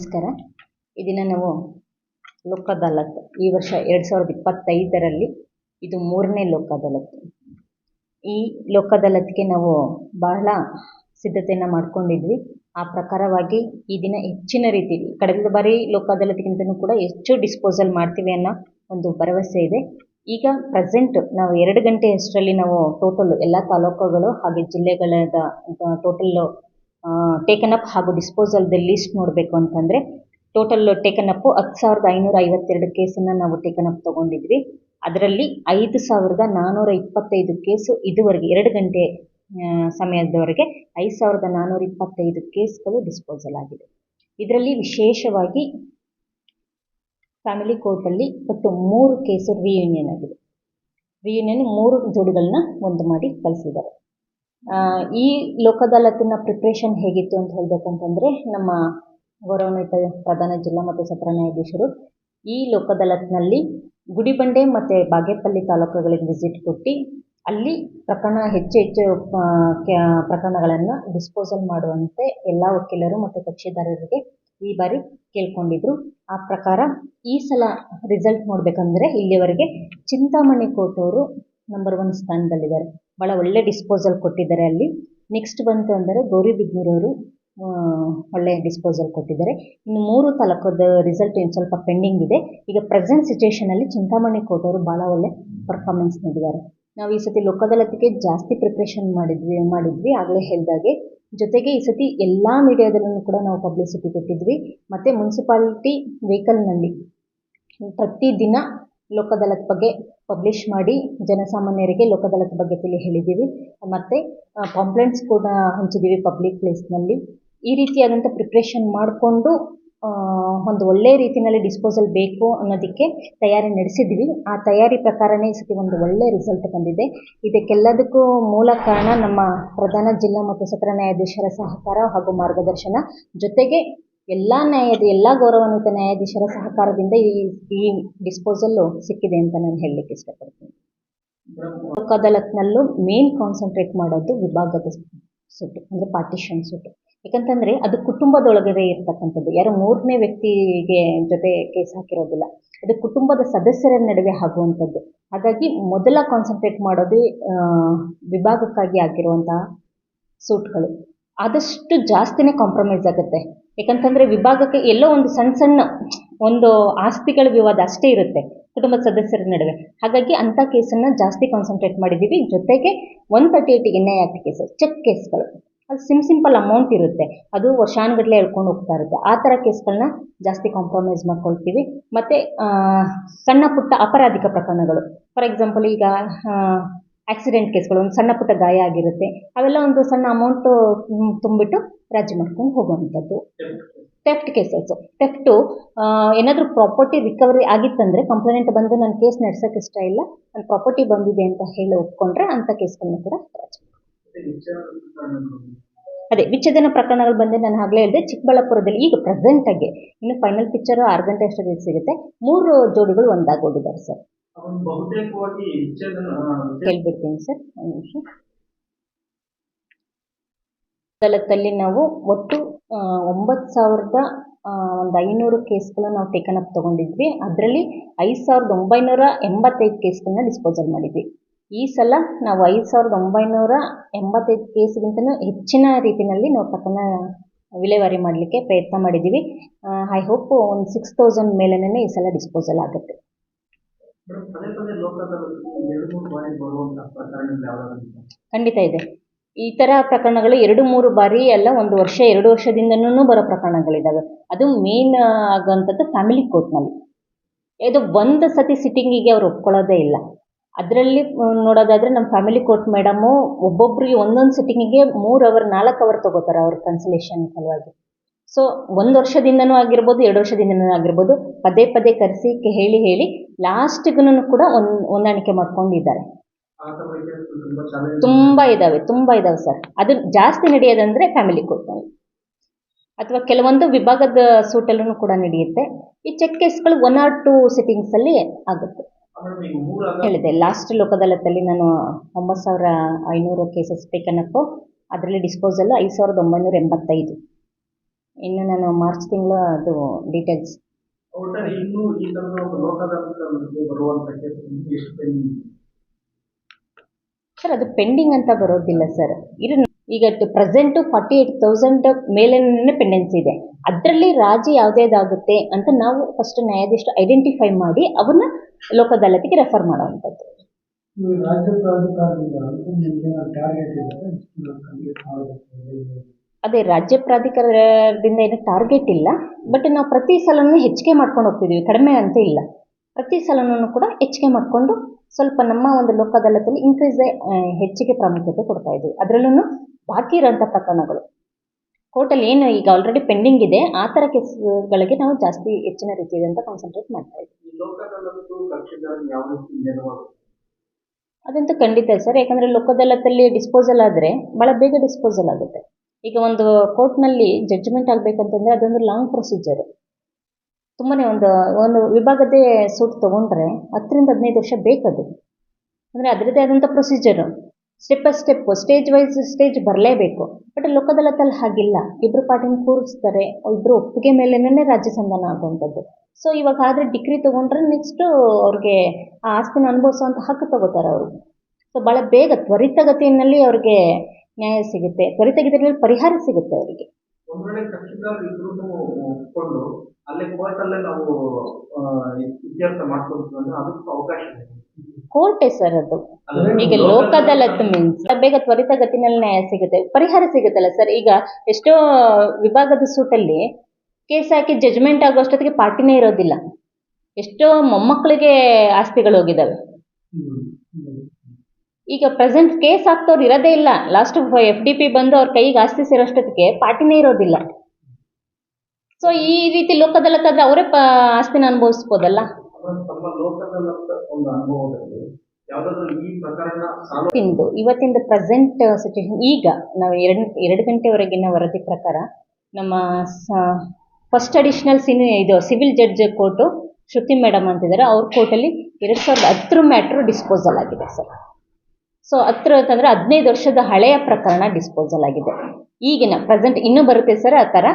ನಮಸ್ಕಾರ ದಿನ ನಾವು ಲೋಕ್ ಅದಾಲತ್ ಈ ವರ್ಷ ಎರಡು ಸಾವಿರದ ಇಪ್ಪತ್ತೈದರಲ್ಲಿ ಇದು ಮೂರನೇ ಲೋಕ್ ಅದಾಲತ್ ಈ ಲೋಕ್ ಅದಾಲತ್ಗೆ ನಾವು ಬಹಳ ಸಿದ್ಧತೆಯನ್ನು ಮಾಡ್ಕೊಂಡಿದ್ವಿ. ಆ ಪ್ರಕಾರವಾಗಿ ಈ ದಿನ ಹೆಚ್ಚಿನ ರೀತಿ ಕಳೆದ ಬಾರಿ ಲೋಕ್ ಅದಾಲತ್ಗಿಂತಲೂ ಕೂಡ ಹೆಚ್ಚು ಡಿಸ್ಪೋಸಲ್ ಮಾಡ್ತೀವಿ ಅನ್ನೋ ಒಂದು ಭರವಸೆ ಇದೆ. ಈಗ ಪ್ರೆಸೆಂಟ್ ನಾವು ಎರಡು ಗಂಟೆ ಅಷ್ಟರಲ್ಲಿ ನಾವು ಟೋಟಲ್ ಎಲ್ಲ ತಾಲೂಕುಗಳು ಹಾಗೆ ಜಿಲ್ಲೆಗಳಾದ ಟೋಟಲ್ಲು ಟೇಕನ್ ಅಪ್ ಹಾಗೂ ಡಿಸ್ಪೋಸಲ್ದ ಲಿಸ್ಟ್ ನೋಡಬೇಕು ಅಂತಂದರೆ ಟೋಟಲ್ ಟೇಕನ್ ಅಪ್ಪು ಹತ್ತು ಸಾವಿರದ ಐನೂರ ಐವತ್ತೆರಡು ಕೇಸನ್ನು ನಾವು ಟೇಕನ್ ಅಪ್ ತೊಗೊಂಡಿದ್ವಿ. ಅದರಲ್ಲಿ ಐದು ಸಾವಿರದ ನಾನ್ನೂರ ಇಪ್ಪತ್ತೈದು ಕೇಸು ಇದುವರೆಗೆ, ಎರಡು ಗಂಟೆ ಸಮಯದವರೆಗೆ ಐದು ಸಾವಿರದ ನಾನ್ನೂರ ಇಪ್ಪತ್ತೈದು ಕೇಸ್ಗಳು ಡಿಸ್ಪೋಸಲ್ ಆಗಿದೆ ಇದರಲ್ಲಿ ವಿಶೇಷವಾಗಿ ಫ್ಯಾಮಿಲಿ ಕೋರ್ಟಲ್ಲಿ ಒಟ್ಟು ಮೂರು ಕೇಸು ರಿಯೂನಿಯನ್ ಆಗಿದೆ ರಿಯೂನಿಯನ್ ಮೂರು ಜೋಡಿಗಳನ್ನ ಒಂದು ಮಾಡಿ ಕಳಿಸಿದ್ದಾರೆ. ಈ ಲೋಕ್ ಅದಾಲತ್ನ ಪ್ರಿಪ್ರೇಷನ್ ಹೇಗಿತ್ತು ಅಂತ ಹೇಳ್ಬೇಕಂತಂದ್ರೆ, ನಮ್ಮ ಗೌರವಾನ್ವಿತ ಪ್ರಧಾನ ಜಿಲ್ಲಾ ಮತ್ತು ಸತ್ರ ನ್ಯಾಯಾಧೀಶರು ಈ ಲೋಕ್ ಅದಾಲತ್ನಲ್ಲಿ ಗುಡಿಬಂಡೆ ಮತ್ತು ಬಾಗೇಪಲ್ಲಿ ತಾಲೂಕುಗಳಿಗೆ ವಿಸಿಟ್ ಕೊಟ್ಟು, ಅಲ್ಲಿ ಪ್ರಕರಣ ಹೆಚ್ಚು ಹೆಚ್ಚು ಪ್ರಕರಣಗಳನ್ನು ಡಿಸ್ಪೋಸಲ್ ಮಾಡುವಂತೆ ಎಲ್ಲ ವಕೀಲರು ಮತ್ತು ಕಕ್ಷಿದಾರರಿಗೆ ಈ ಬಾರಿ ಕೇಳ್ಕೊಂಡಿದ್ರು. ಆ ಪ್ರಕಾರ ಈ ಸಲ ರಿಸಲ್ಟ್ ನೋಡಬೇಕಂದ್ರೆ ಇಲ್ಲಿವರೆಗೆ ಚಿಂತಾಮಣಿ ಕೋರ್ಟ್ ಅವರು ನಂಬರ್ ಒನ್ ಸ್ಥಾನದಲ್ಲಿದ್ದಾರೆ. ಭಾಳ ಒಳ್ಳೆ ಡಿಸ್ಪೋಸಲ್ ಕೊಟ್ಟಿದ್ದಾರೆ ಅಲ್ಲಿ. ನೆಕ್ಸ್ಟ್ ಬಂತು ಅಂದರೆ ಗೌರಿಬಿದನೂರವರು ಒಳ್ಳೆಯ ಡಿಸ್ಪೋಸಲ್ ಕೊಟ್ಟಿದ್ದಾರೆ. ಇನ್ನು ಮೂರು ತಾಲೂಕದ ರಿಸಲ್ಟ್ ಇನ್ನು ಸ್ವಲ್ಪ ಪೆಂಡಿಂಗ್ ಇದೆ. ಈಗ ಪ್ರೆಸೆಂಟ್ ಸಿಚುವೇಷನಲ್ಲಿ ಚಿಂತಾಮಣಿ ಕೋಟವರು ಭಾಳ ಒಳ್ಳೆ ಪರ್ಫಾರ್ಮೆನ್ಸ್ ನೀಡಿದ್ದಾರೆ. ನಾವು ಈ ಸತಿ ಲೋಕ್ ಜಾಸ್ತಿ ಪ್ರಿಪ್ರೇಷನ್ ಮಾಡಿದ್ವಿ ಮಾಡಿದ್ವಿ. ಆಗಲೇ ಹೇಳಿದಾಗೆ ಜೊತೆಗೆ ಈ ಸತಿ ಎಲ್ಲ ಮೀಡಿಯಾದಲ್ಲೂ ಕೂಡ ನಾವು ಪಬ್ಲಿಸಿಟಿ ಕೊಟ್ಟಿದ್ವಿ. ಮತ್ತು ಮುನ್ಸಿಪಾಲಿಟಿ ವೆಹಿಕಲ್ನಲ್ಲಿ ಪ್ರತಿದಿನ ಲೋಕ್ ಅದಾಲತ್ ಬಗ್ಗೆ ಪಬ್ಲಿಷ್ ಮಾಡಿ ಜನಸಾಮಾನ್ಯರಿಗೆ ಲೋಕದಳದ ಬಗ್ಗೆ ತಿಳಿ ಹೇಳಿದ್ದೀವಿ. ಮತ್ತು ಕಂಪ್ಲೇಂಟ್ಸ್ ಕೂಡ ಹಂಚಿದ್ದೀವಿ ಪಬ್ಲಿಕ್ ಪ್ಲೇಸ್ನಲ್ಲಿ ಈ ರೀತಿಯಾದಂಥ ಪ್ರಿಪ್ರೇಷನ್ ಮಾಡಿಕೊಂಡು ಒಂದು ಒಳ್ಳೆಯ ರೀತಿಯಲ್ಲಿ ಡಿಸ್ಪೋಸಲ್ ಬೇಕು ಅನ್ನೋದಕ್ಕೆ ತಯಾರಿ ನಡೆಸಿದ್ವಿ ಆ ತಯಾರಿ ಪ್ರಕಾರನೇ ಈ ಸತಿ ಒಂದು ಒಳ್ಳೆಯ ರಿಸಲ್ಟ್ ಬಂದಿದೆ. ಇದಕ್ಕೆಲ್ಲದಕ್ಕೂ ಮೂಲ ಕಾರಣ ನಮ್ಮ ಪ್ರಧಾನ ಜಿಲ್ಲಾ ಮತ್ತು ಸತ್ರ ನ್ಯಾಯಾಧೀಶರ ಸಹಕಾರ ಹಾಗೂ ಮಾರ್ಗದರ್ಶನ ಜೊತೆಗೆ ಎಲ್ಲ ನ್ಯಾಯದ, ಎಲ್ಲ ಗೌರವಾನ್ವಿತ ನ್ಯಾಯಾಧೀಶರ ಸಹಕಾರದಿಂದ ಈ ಈ ಡಿಸ್ಪೋಸಲ್ಲು ಸಿಕ್ಕಿದೆ ಅಂತ ನಾನು ಹೇಳಲಿಕ್ಕೆ ಇಷ್ಟಪಡ್ತೀನಿ. ಲೋಕ್ ಮೇನ್ ಕಾನ್ಸಂಟ್ರೇಟ್ ಮಾಡೋದು ವಿಭಾಗದ ಸುಟ್ಟು, ಅಂದರೆ ಪಾರ್ಟಿಷನ್ ಸುಟ್ಟು. ಯಾಕಂತಂದರೆ ಅದು ಕುಟುಂಬದೊಳಗಡೆ ಇರ್ತಕ್ಕಂಥದ್ದು. ಯಾರು ಮೂರನೇ ವ್ಯಕ್ತಿಗೆ ಜೊತೆ ಕೇಸ್ ಹಾಕಿರೋದಿಲ್ಲ. ಅದು ಕುಟುಂಬದ ಸದಸ್ಯರ ನಡುವೆ ಆಗುವಂಥದ್ದು. ಹಾಗಾಗಿ ಮೊದಲ ಕಾನ್ಸಂಟ್ರೇಟ್ ಮಾಡೋದು ವಿಭಾಗಕ್ಕಾಗಿ ಆಗಿರುವಂತಹ ಸೂಟ್ಗಳು. ಆದಷ್ಟು ಜಾಸ್ತಿನೇ ಕಾಂಪ್ರಮೈಸ್ ಆಗುತ್ತೆ. ಯಾಕಂತಂದರೆ ವಿಭಾಗಕ್ಕೆ ಎಲ್ಲೋ ಒಂದು ಸಣ್ಣ ಸಣ್ಣ ಒಂದು ಆಸ್ತಿಗಳ ವಿವಾದ ಅಷ್ಟೇ ಇರುತ್ತೆ ಕುಟುಂಬದ ಸದಸ್ಯರ ನಡುವೆ. ಹಾಗಾಗಿ ಅಂಥ ಕೇಸನ್ನು ಜಾಸ್ತಿ ಕಾನ್ಸಂಟ್ರೇಟ್ ಮಾಡಿದ್ದೀವಿ. ಜೊತೆಗೆ one thirty N I act cases check ಕೇಸ್ಗಳು. ಅದು ಸಿಮ್ ಸಿಂಪಲ್ ಅಮೌಂಟ್ ಇರುತ್ತೆ. ಅದು ವರ್ಷಾನುಗಟ್ಟಲೆ ಹೇಳ್ಕೊಂಡು ಹೋಗ್ತಾ ಇರುತ್ತೆ. ಆ ಥರ ಕೇಸ್ಗಳನ್ನ ಜಾಸ್ತಿ ಕಾಂಪ್ರಮೈಸ್ ಮಾಡ್ಕೊಳ್ತೀವಿ. ಮತ್ತು ಸಣ್ಣ ಪುಟ್ಟ ಅಪರಾಧಿಕ ಪ್ರಕರಣಗಳು. ಫಾರ್ ಎಕ್ಸಾಂಪಲ್ ಈಗ ಆಕ್ಸಿಡೆಂಟ್ ಕೇಸ್ಗಳು, ಒಂದು ಸಣ್ಣ ಪುಟ್ಟ ಗಾಯ ಆಗಿರುತ್ತೆ. ಅವೆಲ್ಲ ಒಂದು ಸಣ್ಣ ಅಮೌಂಟು ತುಂಬಿಟ್ಟು ರಾಜಿ ಮಾಡ್ಕೊಂಡು ಹೋಗುವಂಥದ್ದು. ಟೆಫ್ಟ್ ಕೇಸಸ್ಸು ಟೆಫ್ಟು ಏನಾದರೂ ಪ್ರಾಪರ್ಟಿ ರಿಕವರಿ ಆಗಿತ್ತಂದರೆ ಕಂಪ್ಲೇಂಟ್ ಬಂದು ನನ್ನ ಕೇಸ್ ನಡ್ಸೋಕೆ ಇಷ್ಟ ಇಲ್ಲ ನನ್ನ ಪ್ರಾಪರ್ಟಿ ಬಂದಿದೆ ಅಂತ ಹೇಳಿ ಒಪ್ಕೊಂಡ್ರೆ ಅಂಥ ಕೇಸ್ಗಳನ್ನು ಕೂಡ ರಾಜಿ ಅದೇ ವಿಚ್ಛೇದನ ಪ್ರಕರಣಗಳು ಬಂದರೆ ನಾನು ಆಗಲೇ ಹೇಳಿದೆ ಚಿಕ್ಕಬಳ್ಳಾಪುರದಲ್ಲಿ ಈಗ ಪ್ರೆಸೆಂಟಾಗಿ ಇನ್ನು ಫೈನಲ್ ಪಿಕ್ಚರು ಆರು ಗಂಟೆ ಅಷ್ಟೊತ್ತಿಗೆ ಸಿಗುತ್ತೆ. ಮೂರು ಜೋಡಿಗಳು ಒಂದಾಗಿ ಹೋಗಿದ್ದಾರೆ ಸರ್ ಹೇಳ್ಬಿಡ್ತೀನಿ ಸರ್ ಒಂದು ನಿಮಿಷ. ಅದಾಲತ್ತಲ್ಲಿ ನಾವು ಒಟ್ಟು ಒಂಬತ್ತು ಸಾವಿರದ ಒಂದು ಐನೂರು ಕೇಸ್ಗಳನ್ನ ನಾವು ಟೇಕನ್ ಅಪ್ ತೊಗೊಂಡಿದ್ವಿ. ಅದರಲ್ಲಿ ಐದು ಸಾವಿರದ ಒಂಬೈನೂರ ಎಂಬತ್ತೈದು ಕೇಸ್ಗಳನ್ನ ಡಿಸ್ಪೋಸಲ್ ಮಾಡಿದ್ವಿ. ಈ ಸಲ ನಾವು ಐದು ಸಾವಿರದ ಒಂಬೈನೂರ ಎಂಬತ್ತೈದು ಕೇಸ್ಗಿಂತಲೂ ಹೆಚ್ಚಿನ ರೀತಿಯಲ್ಲಿ ನಾವು ಪ್ರಕರಣ ವಿಲೇವಾರಿ ಮಾಡಲಿಕ್ಕೆ ಪ್ರಯತ್ನ ಮಾಡಿದ್ದೀವಿ. ಐ ಹೋಪ್ ಒಂದು ಸಿಕ್ಸ್ ತೌಸಂಡ್ ಮೇಲೇ ಈ ಸಲ ಡಿಸ್ಪೋಸಲ್ ಆಗುತ್ತೆ. ಖಂಡಿತ ಇದೆ. ಈ ಥರ ಪ್ರಕರಣಗಳು ಎರಡು ಮೂರು ಬಾರಿ ಅಲ್ಲ, ಒಂದು ವರ್ಷ, ಎರಡು ವರ್ಷದಿಂದನೂ ಬರೋ ಪ್ರಕರಣಗಳಿದ್ದಾವೆ ಅದು ಮೇನ್ ಆಗುವಂಥದ್ದು ಫ್ಯಾಮಿಲಿ ಕೋರ್ಟ್ನಲ್ಲಿ ಇದು ಒಂದು ಸತಿ ಸಿಟ್ಟಿಂಗಿಗೆ ಅವ್ರು ಒಪ್ಕೊಳ್ಳೋದೇ ಇಲ್ಲ. ಅದರಲ್ಲಿ, ನೋಡೋದಾದರೆ ನಮ್ಮ ಫ್ಯಾಮಿಲಿ ಕೋರ್ಟ್ ಮೇಡಮು ಒಬ್ಬೊಬ್ಬರಿಗೆ ಒಂದೊಂದು ಸಿಟ್ಟಿಂಗಿಗೆ ಮೂರು ಅವರ್, ನಾಲ್ಕು ಅವರ್ ತೊಗೋತಾರೆ ಅವ್ರ ಕನ್ಸಲೇಷನ್ ಸಲುವಾಗಿ. ಸೊ ಒಂದು ವರ್ಷದಿಂದನೂ ಆಗಿರ್ಬೋದು, ಎರಡು ವರ್ಷದಿಂದನೂ ಆಗಿರ್ಬೋದು, ಪದೇ ಪದೇ ಕರೆಸಿ, ಹೇಳಿ ಹೇಳಿ ಲಾಸ್ಟಿಗೂ ಕೂಡ ಒಂದು, ಹೊಂದಾಣಿಕೆ ಮಾಡ್ಕೊಂಡಿದ್ದಾರೆ. ತುಂಬ ಇದಾವೆ, ತುಂಬಾ ಇದಾವೆ ಸರ್ ಅದು ಜಾಸ್ತಿ ನಡೆಯೋದಂದ್ರೆ ಫ್ಯಾಮಿಲಿ ಕೋರ್ಟ್ನಲ್ಲಿ ಅಥವಾ ಕೆಲವೊಂದು ವಿಭಾಗದ ಸೂಟಲ್ಲೂ ಕೂಡ ನಡೆಯುತ್ತೆ. ಈ ಚೆಕ್ ಕೇಸ್ಗಳು ಒನ್ ಆರ್ ಟು ಸಿಟ್ಟಿಂಗ್ಸಲ್ಲಿ ಆಗುತ್ತೆ. ಹೇಳಿದೆ ಲಾಸ್ಟ್ ಲೋಕ್ ನಾನು ಒಂಬತ್ತು ಸಾವಿರ ಐನೂರು ಕೇಸಸ್ ಬೇಕನ್ನಪ್ಪು ಅದರಲ್ಲಿ ಡಿಸ್ಪೋಸಲ್ ಐದು ಸಾವಿರದ ಒಂಬೈನೂರ ಎಂಬತ್ತೈದು. ಇನ್ನು ನಾನು ಮಾರ್ಚ್ ತಿಂಗಳ ಅದು ಡೀಟೇಲ್ಸ್ ಒಟ್ಟಾರೆ ಇನ್ನೂ ಈ ತರದ ಒಂದು ಲೋಕದಾಲಕ್ಕೆ ಬರುವಂತ ಕೇಸ್ ಎಷ್ಟು ಪೆಂಡಿಂಗ್ ಸರ್ ಅದು ಪೆಂಡಿಂಗ್ ಅಂತ ಬರೋದಿಲ್ಲ ಸರ್ ಇದು ಈಗ ಪ್ರೆಸೆಂಟು ಫಾರ್ಟಿ ಏಯ್ಟ್ ತೌಸಂಡ್ ಮೇಲೇನೆ ಪೆಂಡೆನ್ಸಿ ಇದೆ. ಅದರಲ್ಲಿ ರಾಜಿ ಯಾವುದೇದಾಗುತ್ತೆ ಅಂತ ನಾವು ಫಸ್ಟ್ ನ್ಯಾಯಾಧೀಶ ಐಡೆಂಟಿಫೈ ಮಾಡಿ ಅವನ್ನ ಲೋಕ ಅದಾಲತಿಗೆ ರೆಫರ್ ಮಾಡುವಂಥದ್ದು. ಅದೇ ರಾಜ್ಯ ಪ್ರಾಧಿಕಾರದಿಂದ ಏನು ಟಾರ್ಗೆಟ್ ಇಲ್ಲ ಬಟ್ ನಾವು ಪ್ರತಿ ಸಲನೂ ಹೆಚ್ಚಿಗೆ ಮಾಡ್ಕೊಂಡು ಹೋಗ್ತಿದ್ದೀವಿ ಕಡಿಮೆ ಅಂತ ಇಲ್ಲ. ಪ್ರತಿ ಸಲನೂ ಕೂಡ ಹೆಚ್ಚಿಗೆ ಮಾಡಿಕೊಂಡು ಸ್ವಲ್ಪ ನಮ್ಮ ಒಂದು ಲೋಕ ಅದಾಲತಲ್ಲಿ ಇನ್ಕ್ರೀಸ್ ಹೆಚ್ಚಿಗೆ ಪ್ರಾಮುಖ್ಯತೆ ಕೊಡ್ತಾ ಇದ್ವಿ ಅದರಲ್ಲೂ ಬಾಕಿ ಇರೋಂಥ ಪ್ರಕರಣಗಳು. ಕೋರ್ಟಲ್ಲಿ ಏನು ಈಗ ಆಲ್ರೆಡಿ ಪೆಂಡಿಂಗ್ ಇದೆ ಆ ಥರ ಕೇಸ್ಗಳಿಗೆ ನಾವು ಜಾಸ್ತಿ ಹೆಚ್ಚಿನ ರೀತಿಯಾದಂಥ ಕಾನ್ಸಂಟ್ರೇಟ್ ಮಾಡ್ತಾ ಇದ್ದೀವಿ. ಅದಂತೂ ಖಂಡಿತ ಸರ್ ಯಾಕಂದರೆ ಲೋಕದಲ್ಲತ್ತಲ್ಲಿ ಡಿಸ್ಪೋಸಲ್ ಆದರೆ ಭಾಳ ಬೇಗ ಡಿಸ್ಪೋಸಲ್ ಆಗುತ್ತೆ. ಈಗ ಒಂದು ಕೋರ್ಟ್ನಲ್ಲಿ ಜಡ್ಜ್ಮೆಂಟ್ ಆಗಬೇಕಂತಂದರೆ ಅದೊಂದು ಲಾಂಗ್ ಪ್ರೊಸೀಜರು ತುಂಬಾ ಒಂದು ಒಂದು ವಿಭಾಗದೇ ಸೂಟ್ ತೊಗೊಂಡ್ರೆ ಹತ್ತರಿಂದ ಹದಿನೈದು ವರ್ಷ ಬೇಕದು. ಅಂದರೆ ಅದರದ್ದೇ ಆದಂಥ procedure step by step stage wise stage ಬರಲೇಬೇಕು. ಬಟ್ ಲೋಕದಲ್ಲತ್ತಲ್ಲಿ ಹಾಗಿಲ್ಲ. ಇಬ್ಬರು ಪಾರ್ಟಿನ ಕೂರಿಸ್ತಾರೆ ಇಬ್ಬರು ಒಪ್ಪಿಗೆ ಮೇಲೆನೇ ರಾಜ್ಯ ಸಂಧಾನ ಆಗುವಂಥದ್ದು. ಸೊ ಇವಾಗ ಆದರೆ ಡಿಗ್ರಿ ತೊಗೊಂಡ್ರೆ ನೆಕ್ಸ್ಟು ಅವ್ರಿಗೆ ಆ ಆಸ್ತಿನ ಅನುಭವಿಸುವಂಥ ಹಕ್ಕು ತಗೋತಾರೆ ಅವರು. ಸೊ ಭಾಳ ಬೇಗ ತ್ವರಿತಗತಿಯಲ್ಲಿ ಅವ್ರಿಗೆ ನ್ಯಾಯ ಸಿಗುತ್ತೆ. ತ್ವರಿತಗತಿಯಲ್ಲಿ ಪರಿಹಾರ ಸಿಗುತ್ತೆ ಅವರಿಗೆ. ಒಂದ್ ವೇಳೆ ಕಕ್ಷಿದಾರ ಇಬ್ರು ಒಪ್ಕೊಂಡು ಅಲ್ಲೇ ಕೋರ್ಟ್ ಅಲ್ಲೇ ನಾವು ಇತ್ಯರ್ಥ ಮಾಡ್ಕೊಂತೀವಿ ಅಂದ್ರೆ ಅದಕ್ಕೂ ಅವಕಾಶ ಇದೆ. ಕೋರ್ಟ್ ಸರ್ ಅದು. ಈಗ ಲೋಕದಲ್ಲ ಮೀನ್ಸ್ ಬೇಗ ತ್ವರಿತಗತಿನಲ್ಲಿ ನ್ಯಾಯ ಸಿಗುತ್ತೆ ಪರಿಹಾರ ಸಿಗುತ್ತಲ್ಲ ಸರ್? ಈಗ ಎಷ್ಟೋ ವಿಭಾಗದ ಸೂಟಲ್ಲಿ ಕೇಸ್ ಹಾಕಿ ಜಜ್ಮೆಂಟ್ ಆಗೋಷ್ಟೊತ್ತಿಗೆ ಪಾರ್ಟಿನೇ ಇರೋದಿಲ್ಲ. ಎಷ್ಟೋ ಮೊಮ್ಮಕ್ಕಳಿಗೆ ಆಸ್ತಿಗಳು ಹೋಗಿದ್ದಾವೆ ಈಗ ಪ್ರೆಸೆಂಟ್ ಕೇಸ್ ಆಗ್ತವ್ರು ಇರೋದೇ ಇಲ್ಲ. ಲಾಸ್ಟ್ ಎಫ್ ಡಿ ಪಿ ಬಂದು ಅವ್ರ ಕೈಗೆ ಆಸ್ತಿ ಸೇರೋಷ್ಟೊತ್ತಿಗೆ ಪಾರ್ಟಿನೇ ಇರೋದಿಲ್ಲ. ಸೊ ಈ ರೀತಿ ಲೋಕದಲ್ಲಕ್ಕಾದ್ರೆ ಅವರೇ ಆಸ್ತಿನ ಅನುಭವಿಸ್ಬೋದಲ್ಲ? ಇವತ್ತಿಂದು ಇವತ್ತಿಂದ ಪ್ರೆಸೆಂಟ್ ಸಿಚುವೇಶನ್ ಈಗ ನಾವು ಎರಡು ಎರಡು ಗಂಟೆವರೆಗಿನ ವರದಿ ಪ್ರಕಾರ ನಮ್ಮ ಫಸ್ಟ್ ಅಡಿಷನಲ್ ಸಿನಿ ಇದು civil judge court Shruti madam ಅಂತಿದ್ದಾರೆ. ಅವ್ರ ಕೋರ್ಟಲ್ಲಿ ಎರಡು ಸಾವಿರದ ಹತ್ತರ ಮ್ಯಾಟ್ರು ಡಿಸ್ಪೋಸಲ್ ಆಗಿದೆ ಸರ್ ಸೊ ಹತ್ರ ಅಂತಂದ್ರೆ ಹದಿನೈದು ವರ್ಷದ ಹಳೆಯ ಪ್ರಕರಣ ಡಿಸ್ಪೋಸಲ್ ಆಗಿದೆ. ಈಗಿನ ಪ್ರೆಸೆಂಟ್ ಇನ್ನೂ ಬರುತ್ತೆ ಸರ್ ಆ ಥರ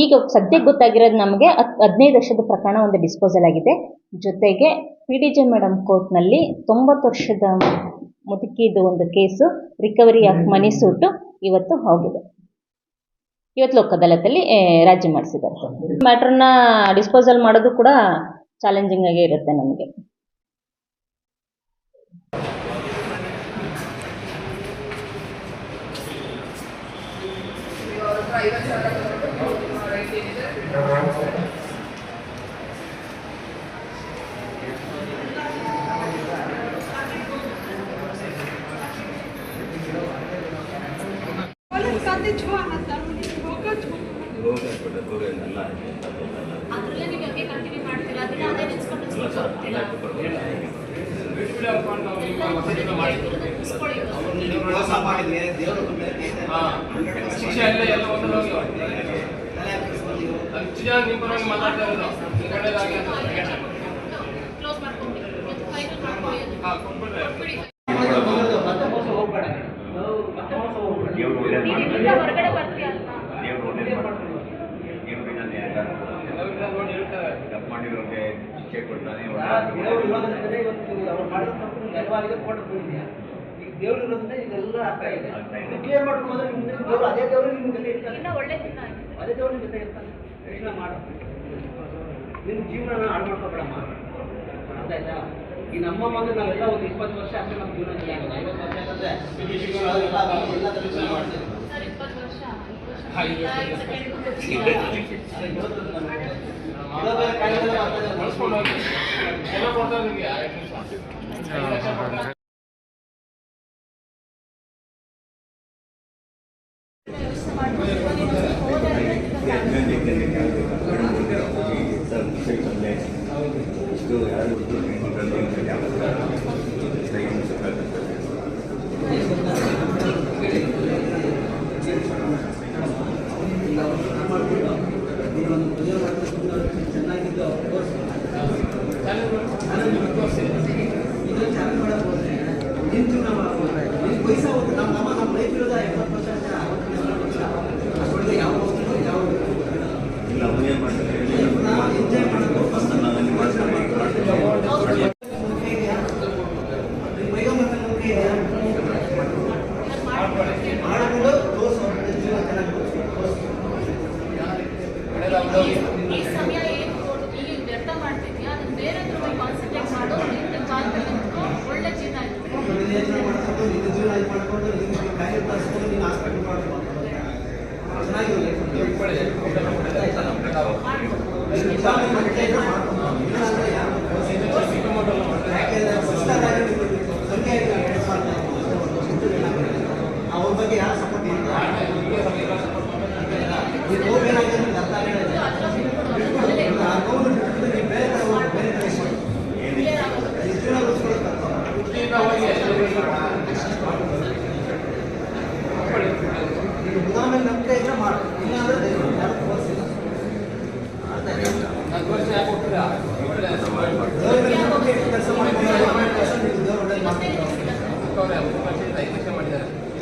ಈಗ ಸದ್ಯಕ್ಕೆ ಗೊತ್ತಾಗಿರೋದು ನಮಗೆ ಹದಿನೈದು ವರ್ಷದ ಪ್ರಕರಣ ಒಂದು ಡಿಸ್ಪೋಸಲ್ ಆಗಿದೆ. ಜೊತೆಗೆ ಪಿ ಡಿ ಜೆ ಮೇಡಮ್ ಕೋರ್ಟ್ನಲ್ಲಿ ತೊಂಬತ್ತು ವರ್ಷದ ಮುದುಕಿದು ಒಂದು case recovery of money suit ಇವತ್ತು ಹೋಗಿದೆ. ಇವತ್ತು ಲೋಕ ಅದಾಲತಲ್ಲಿ ಆ, ರಾಜಿ ಮಾಡಿಸಿದ್ದಾರೆ. ಮ್ಯಾಟ್ರನ್ನ ಡಿಸ್ಪೋಸಲ್ ಮಾಡೋದು ಕೂಡ ಚಾಲೆಂಜಿಂಗ್ ಆಗೇ ಇರುತ್ತೆ ನಮಗೆ. Olha, só tem Joana, tá? Boca de ಅದ್ರಲ್ಲೇ ನೀವು ಹಂಗೆ ಕಂಟಿನ್ಯೂ ಮಾಡ್ತೀರಾ ಅದನ್ನ ಅದೇ ನೆನ್ಸ್ಕೊಂಡು ನೆನ್ಸ್ಕೊಂಡು ಹೋಗ್ತೀರಾ? ಶಿಕ್ಷೆ ಎಲ್ಲ ಎಲ್ಲ ಅಲ್ಲಿ ಪರವಾಗಿ ಮಾತಾಡ್ತಾ ಇರೋದು ನಿಮ್ಗೆ ಒಳ್ಳೇದಾಗ್ಲಿ ಅಂತ ಕ್ಲೋಸ್ ಮಾಡ್ಕೊಂಬಿಡಿ ಇವತ್ತು ಫೈನಲ್ ಮಾಡ್ಕೊಳ್ಳಿ ಅದು. ಹಾ ಕೊಟ್ಬಿಟ್ರೆ ಬಿಡಿ. ಮತ್ತೆ ಮೋಸ ಹೋಗ್ಬೇಡ ಮತ್ತೆ ಮೋಸ ಹೋಗ್ಬೇಡ ದೇವ್ರು ಒಳ್ಳೇದು ನೀನ್ ಮಾಡ್ತಾರೆ ಇಲ್ಲಿಂದ ಹೊರಗಡೆ ಬರ್ತೀಯ ಅಲ್ವಾ? ದೇವ್ರು ಒಳ್ಳೇದು ಮಾಡ್ತಾರೆ ದೇವ್ರು ಇನ್ನೊಂದು ಯಾರು ಎಲ್ಲರಿಗೂ ನೋಡಿ ಹೇಳ್ತಾರೆ ತಪ್ಪು ಮಾಡಿರೋರಿಗೆ ಶಿಕ್ಷೆ ಕೊಡ್ತಾನೆ ದೇವ್ರು ಇರೋದ್ರಿಂದ ಇದೆಲ್ಲ ಆಗ್ತಾ ಇದೆ ಕ್ಲಿಯರ್ ದೇವ್ರು ಅದೇ ದೇವ್ರು ನಿಮ್ಮ ಜೊತೆ ಇರ್ತಾನೆ ಇನ್ನ ಒಳ್ಳೆ ದಿನ ಆಗಿದೆ. ಅದೇ ದೇವ್ರು ನಿಮ್ಮ ಜೊತೆ ಇರ್ತಾನೆ ಯೋಚನೆ ಮಾಡು. ನಿನ್ನ ಜೀವನ ಹಾಳು ಮಾಡ್ಕೊಬೇಡಮ್ಮ. ಅರ್ಥ ಆಯ್ತಾ? ಈ ನಮ್ಮ ಮಗ ನಾವೆಲ್ಲ ಒಂದು ಇಪ್ಪತ್ತು ವರ್ಷ ಅಷ್ಟೇ ನಮ್ಮ ಜೀವನ ಐವತ್ತು ವರ್ಷ ಯಾಕಂದ್ರೆ ಎಲ್ಲ ಮಾಡ್ತೀವಿ. ಯಾರು ಚೆನ್ನಾಗಿದ್ದು ನಿನ್ನ ಜೀವನ ಮಾಡ್ಬೋದು ನಿನ್ನ ವಯಸ್ಸಾಗುತ್ತೆ ನಮ್ಮ ನಮ್ಮ ನಮ್ಮ ಲೈಫ್ ಇರೋದ ಎಪ್ಪತ್ತು ವರ್ಷ ಅರವತ್ತು ವರ್ಷ ಅಷ್ಟೊಳಗೆ ಯಾವ ವಸ್ತುನೂ ಯಾವ ಈ ಸಮಯ ಅದನ್ನ ಬೇರೆ ಕಾನ್ಸಂಟ್ರೇಟ್ ಮಾಡು ನಿನ್ನ ಕಾಲ್ ಮೇಲೆ ನಿಂತ್ಕೊ, ಒಳ್ಳೆ ಜೀವನ ಇತ್ತು ನಿನ್ನ ಜೀವನ ಇದು ಮಾಡ್ಕೊಂಡು ನಿನ್ನ ಕಾಯಿಲೆ ತರಿಸ್ಕೊಂಡು ನೀನು ಹಾಸ್ಪಿಟಲ್ ಅವ್ರ ಬಗ್ಗೆ ಯಾರು ಸಪೋರ್ಟ್ ಮಾಡ್ತಾರೆ ನೀವು ಹೋಗ್ಬೇಕಾದ್ರೆ ನಿಮ್ಗೆ ಅರ್ಥ ಆಗಿಲ್ಲ ಆ ನೋವು ಬಿಟ್ಬಿಟ್ಟು ನೀವು ಬೇರೆ ಕಡೆ ಹೋಗಿ ಬೇರೆ ಕಡೆ ಮಾಡಿ ಕ್ಲಿಯರ್ ಆಗೋದು ಈ ಜೀವನ ಉಳಿಸ್ಕೊಳ್ಳೋಕೆ ನೀನು ಬುಧ ಮೇಲೆ ನಂಬಿಕೆ ಇದ್ರೆ ಮಾಡು ಇಲ್ಲಾಂದ್ರೆ ದಯವಿಟ್ಟು ಯಾರು ತೋರಿಸಿಲ್ಲ ದೇವ್ರ ಮೇಲೆ ನಂಬಿಕೆ ಇಟ್ಟು ಕೆಲಸ ಮಾಡ್ಕೊಂಡು ಹಂಡ್ರೆಡ್ ಪರ್ಸೆಂಟ್ ನೀವು ದೇವ್ರು ಒಳ್ಳೇದು ಮಾಡ್ತಾರೆ ರಿಕವರಿ ಮಾಡ್ಕೊಂಡು ನೀವು ಜೀವನ ಅನುಭವಿಸಿದ್ರೆ ನೀವು ವಯಸ್ಸಾಗುತ್ತೆ ಅವ್ರು ಏನು ಚೆನ್ನಾಗಿ ಏನು ಉಪಯೋಗ ಇಲ್ಲ ಒಂದು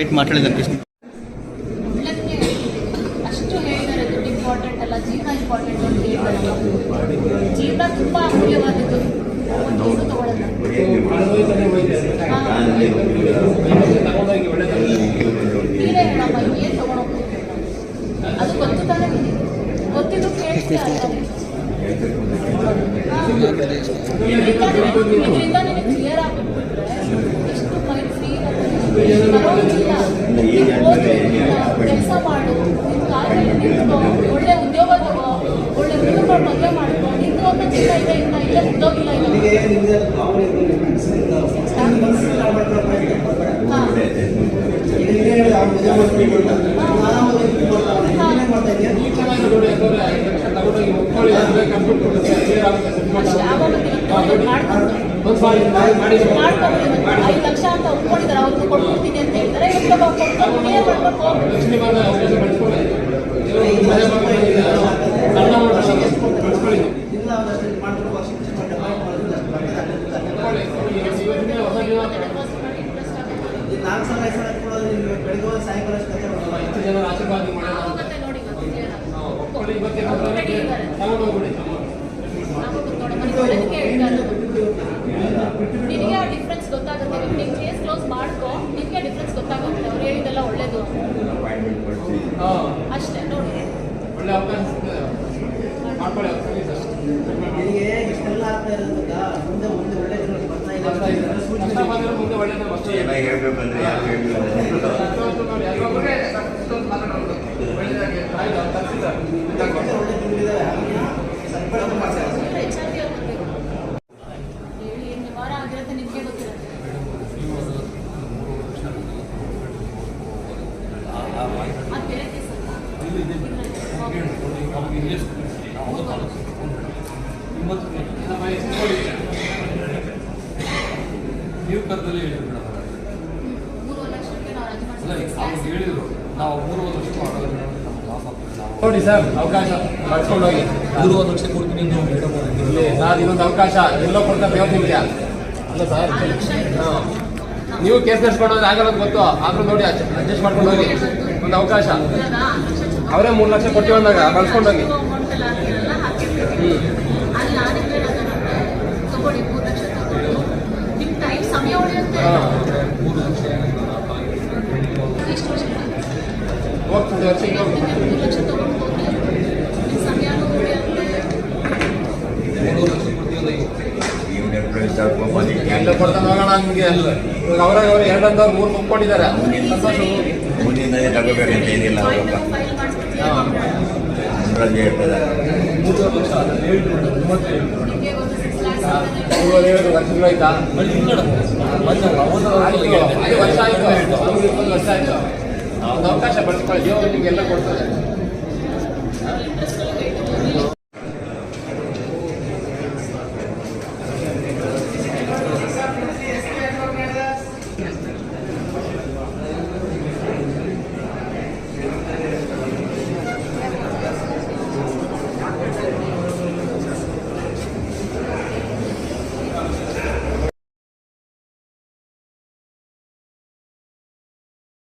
ಬೈಟ್ ಮಾತಾಡಿದ ಅಷ್ಟು ಹೇಳಿದ್ದಾರೆ ದುಡ್ಡು ಇಂಪಾರ್ಟೆಂಟ್ ಅಲ್ಲ ಜೀವನ ಇಂಪಾರ್ಟೆಂಟ್ ಅಂತ ಹೇಳ್ತಾರೆ ಜೀವನ ತುಂಬ ಅಮೂಲ್ಯವಾದದ್ದು. ಹೇಳಮ್ಮ ಏನು ತಗೊಂಡೋಗ್ತೀವಿ ಅದು ಗೊತ್ತು ತಾನೇ ನಿನಗೆ? ಗೊತ್ತಿದ್ದು. ಇದರಿಂದ ನಿನಗೆ- ಕ್ಲಿಯರ್ ಆಗಿಬಿಟ್ರೆ ಎಷ್ಟು ಮೈಂಡ್ ಫ್ರೀ ಕೆಲಸ ಮಾಡು ಒಳ್ಳೆ ಉದ್ಯೋಗ ತಗೋ ಒಳ್ಳೆ ಹುಡುಗ ಮದುವೆ ಮಾಡ್ಕೊ ನಿಂದು ಅಂತ ಜೀವ ಇದೆ ಇನ್ನ ಇಲ್ಲೇ ಮುಗ್ದೋಗಿಲ್ಲ ಈಗ ತಗೊಳ್ಳಿ. ಇವತ್ತಿನ ಹೊಸ ಜೀವನ ಇಂಟ್ರೆಸ್ಟ್ ಆಗುತ್ತೆ ಈ ನಾಲ್ಕು ಸಾವಿರ ಐದು ಸಾವಿರ ಬೆಳಿಗ್ಗೆ ಸಾಯಂಕಾಲ. ಎಷ್ಟು ಜನ ಆಶೀರ್ವಾದ ಮಾಡೋದು ನಿನಗೆ ಆ ಡಿಫ್ರೆನ್ಸ್ ಗೊತ್ತಾಗುತ್ತೆ. ನಿನ್ ಕೇಸ್ ಕ್ಲೋಸ್ ಮಾಡ್ಕೋ ನಿಮಗೆ ಡಿಫ್ರೆನ್ಸ್ ಗೊತ್ತಾಗುತ್ತೆ. ಅವ್ರು ಹೇಳಿದೆಲ್ಲ ಒಳ್ಳೇದು. ಅಷ್ಟೇ ನೋಡಿ. ಒಳ್ಳೆ ಅವಕಾಶ ಮಾಡ್ಕೊಳ್ಳಿ ನಿನಗೆ ಇಷ್ಟೆಲ್ಲ ಆಗ್ತಾ ಇರೋದ್ರಿಂದ ಮುಂದೆ ಮುಂದೆ ಒಳ್ಳೆ ಬರ್ತಾ ಇಲ್ಲ ಮುಂದೆ ಒಳ್ಳೇದೇ ಹೇಳ್ಬೇಕಂದ್ರೆ ಯಾರು ಮಾತಾಡೋದು. ಒಳ್ಳೆದಾಗಿ ಆಯ್ತು, ಅವ್ರು ತರ್ಸಿದ್ದಾರೆ. ಇದ್ದಾಗ ಬರ್ತಾರೆ. ಒಳ್ಳೆ ದಿನಗಳಿದಾವೆ ಅದನ್ನ ಸರಿಪಡಿಸಿ ಮಾಡ್ತಾರೆ ಎಚ್ ಆರ್ ಟಿ ಅವ್ರು ಹೇಳಿ ಏನು ವಾರ ಆಗಿರುತ್ತೆ ನಿಮಗೆ ಗೊತ್ತಿರುತ್ತೆ ಅದು ಬೇರೆ ಕೇಸ್ ಅಲ್ಲ ನಮ್ಮ ಹೆಸರು ಕೊಡಿ. ನೀವು ಕರೆದಲ್ಲಿ ಹೇಳಿದ್ರು ಮೇಡಮ್ ಮೂರು ಲಕ್ಷಕ್ಕೆ ನಾವು ರಜೆ ಅಲ್ಲ ಈಗ ಅವ್ರು ಹೇಳಿದ್ರು ನಾವು ಮೂರುವರೆ ಲಕ್ಷ ಮಾಡೋದ್ರಿಂದ ನಮ್ಗೆ ಲಾಸ್ ಆಗ್ತದೆ ನಾವು ನೋಡಿ ಸರ್ ಅವಕಾಶ. ಮಾಡ್ಕೊಂಡು ಹೋಗಿ ಮೂರುವರೆ ಲಕ್ಷ ಕೊಡ್ತೀನಿ ನೀವು ಮೇಡಮ್ ಇಲ್ಲಿ ಸರ್ ಇದೊಂದು ಅವಕಾಶ. ಎಲ್ಲೋ ಕೊಡ್ತಾ ಹೇಳ್ತೀನಿ ಅಲ್ಲ ಸರ್ ಹಾಂ. ನೀವು ಕೇಸ್ ನಡೆಸ್ಕೊಂಡು ಆಗಲ್ಲ ಅಂತ ಗೊತ್ತು. ಆದ್ರೂ ನೋಡಿ ಅಡ್ಜಸ್ಟ್ ಮಾಡ್ಕೊಂಡು ಹೋಗಿ ಒಂದು ಅವಕಾಶ. ಅವರೇ ಮೂರು ಲಕ್ಷ ಕೊಟ್ಟಿ ಅಂದಾಗ ಬಳಸ್ಕೊಂಡು ಹೋಗಿ ಹ್ಞೂ ಅಲ್ಲಿ ನಾನೇ ಹೇಳೋದಂದ್ರೆ ತಗೊಳ್ಳಿ ಮೂರು ಲಕ್ಷ ತಗೊಂಡು ನಿಮ್ಮ ಟೈಮ್ ಸಮಯ ಉಳಿಯುತ್ತೆ ಹಾಂ ಮೂರು ಲಕ್ಷ ಎಷ್ಟು ವರ್ಷ ಹೋಗ್ತದೆ ವರ್ಷ ಈಗ ಹೋಗ್ತದೆ. ಮೂರು ಲಕ್ಷ ತಗೊಂಡು ಹೋಗಿ ನಿಮ್ಮ ಸಮಯನೂ ಉಳಿಯುತ್ತೆ ಮೂರು ಲಕ್ಷ ಕೊಡ್ತೀವಲ್ಲ ಈಗ ಬಂದಿದ್ದೆ ಎಲ್ಲ ಕೊಡ್ತಾನೆ ಹೋಗೋಣ ನಿಮಗೆ ಇವಾಗ ಅವ್ರಾಗ ಅವ್ರು ಎರಡಂದವ್ರು ಮೂರು ಮುಕ್ಕೊಂಡಿದ್ದಾರೆ ಸಂತೋಷ ಹೋಗಿ ಮುಂದಿನದೇ ಅಂತ ಏನಿಲ್ಲ ಅವರಪ್ಪ ಫೈಲ್ ಮಾಡಿಸ್ಬಿಟ್ಟು ಹಾಂ ರಜೆ ಇರ್ತದೆ ಮೂರುವರೆ ಲಕ್ಷ ಅದನ್ನು ಹೇಳಿದ್ರು ಮೇಡಮ್ ಮೂವತ್ತೇಳು ನಿಮಗೆ ಒಂದು ಸಿಕ್ಸ್ ಲ್ಯಾಕ್ಸ್ ಮೂರುವರೆ ಲಕ್ಷಗಳು ಆಯ್ತಾ ಅಲ್ಲಿ ವರ್ಷ ಆಯ್ತು ಇಪ್ಪತ್ತು ವರ್ಷ ಆಯ್ತು ಒಂದು ಅವಕಾಶ ನಿಮಗೆಲ್ಲ ಕೊಡ್ತದೆ ಇಂಟ್ರೆಸ್ಟ್